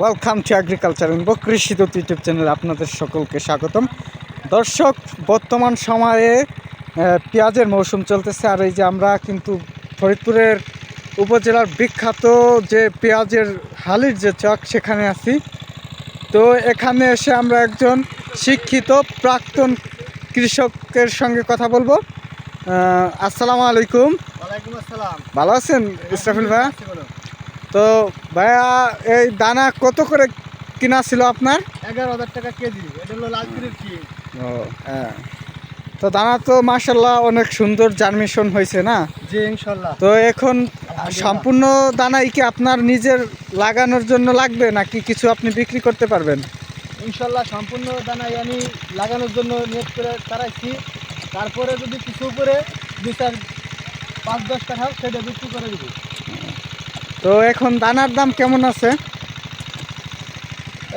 Welcome to agriculture ইনবো কৃষি Dutta YouTube চ্যানেলে আপনাদের সকলকে স্বাগতম। দর্শক বর্তমান সময়ে পেঁয়াজের মৌসুম চলতেছে আর এই যে আমরা কিন্তু ফরিদপুরের উপজেলার বিখ্যাত যে পেঁয়াজের হালির যে চক সেখানে আছি। তো এখানে এসে আমরা একজন শিক্ষিত প্রাক্তন কৃষকের সঙ্গে কথা বলব। আসসালামু আলাইকুম। ভালো আছেন ইসরাফিল ভাইয়া? তো ভাইয়া এই দানা কত করে কিনা ছিল আপনার? এগারো হাজার টাকা কেজি এটা হলো লালপুরের কি ও হ্যাঁ। তো দানা তো মাসাল্লাহ অনেক সুন্দর জার্মিশন হয়েছে না? জি ইনশাল্লাহ তো এখন সম্পূর্ণ দানাই কি আপনার নিজের লাগানোর জন্য লাগবে নাকি কিছু আপনি বিক্রি করতে পারবেন? ইনশাল্লাহ সম্পূর্ণ দানাই আমি লাগানোর জন্য নিয়োগ করে তারাইছি তারপরে যদি কিছু করে দু চার পাঁচ দশ টাকা সেটা বিক্রি করে দিব। তো এখন দানার দাম কেমন আছে?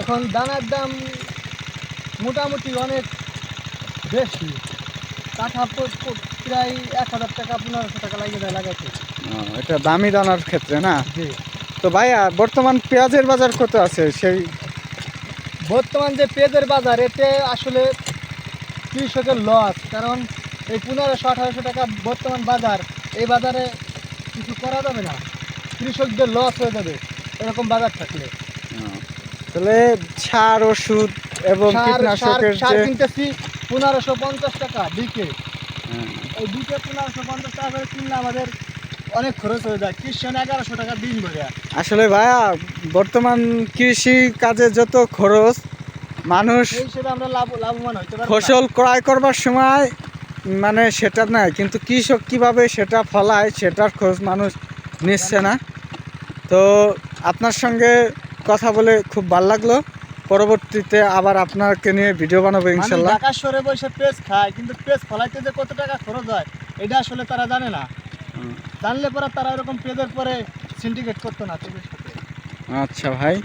এখন দানার দাম মোটামুটি অনেক বেশি। কাঠা প্রায় এক হাজার টাকা পনেরোশো টাকা লাগিয়ে দেয় লাগাইতে ও, এটা দামি দানার ক্ষেত্রে না? জি। তো ভাইয়া বর্তমান পেঁয়াজের বাজার কত আছে? সেই বর্তমান যে পেঁয়াজের বাজার এতে আসলে কৃষকের লস কারণ এই পনেরোশো আঠারোশো টাকা বর্তমান বাজার এই বাজারে কিছু করা যাবে না। কৃষকদের লস হয়ে যাবে। এরকম বাজার থাকলে। তাহলে সার ওষুধ এবং কীটনাশকের সার কিনতেছি পনেরোশো পঞ্চাশ টাকা বিকে। হ্যাঁ। এই বিকে পনেরোশো পঞ্চাশ টাকা করে কিনলে আমাদের অনেক খরচ হয়ে যায়। কৃষণ এগারোশো টাকা দিন ভরে আসলে ভাইয়া বর্তমান কৃষি কাজে যত খরচ মানুষ আমরা লাভ লাভবান হইতে ফসল ক্রয় করবার সময় মানে সেটা নাই কিন্তু কৃষক কীভাবে সেটা ফলায় সেটার খোঁজ মানুষ নিচ্ছে না। তো আপনার সঙ্গে কথা বলে খুব ভালো লাগল। পরবর্তীতে আবার আপনাকে নিয়ে ভিডিও বানাবো মানুষ ইনশাল্লাহ। শহরে বসে পেজ খায় কিন্তু পেজ ফলাইতে যে কত টাকা খরচ হয় এটা আসলে তারা জানে না। জানলে পরে তারা এরকম পেজের পরে সিন্ডিকেট করতো না। আচ্ছা ভাই।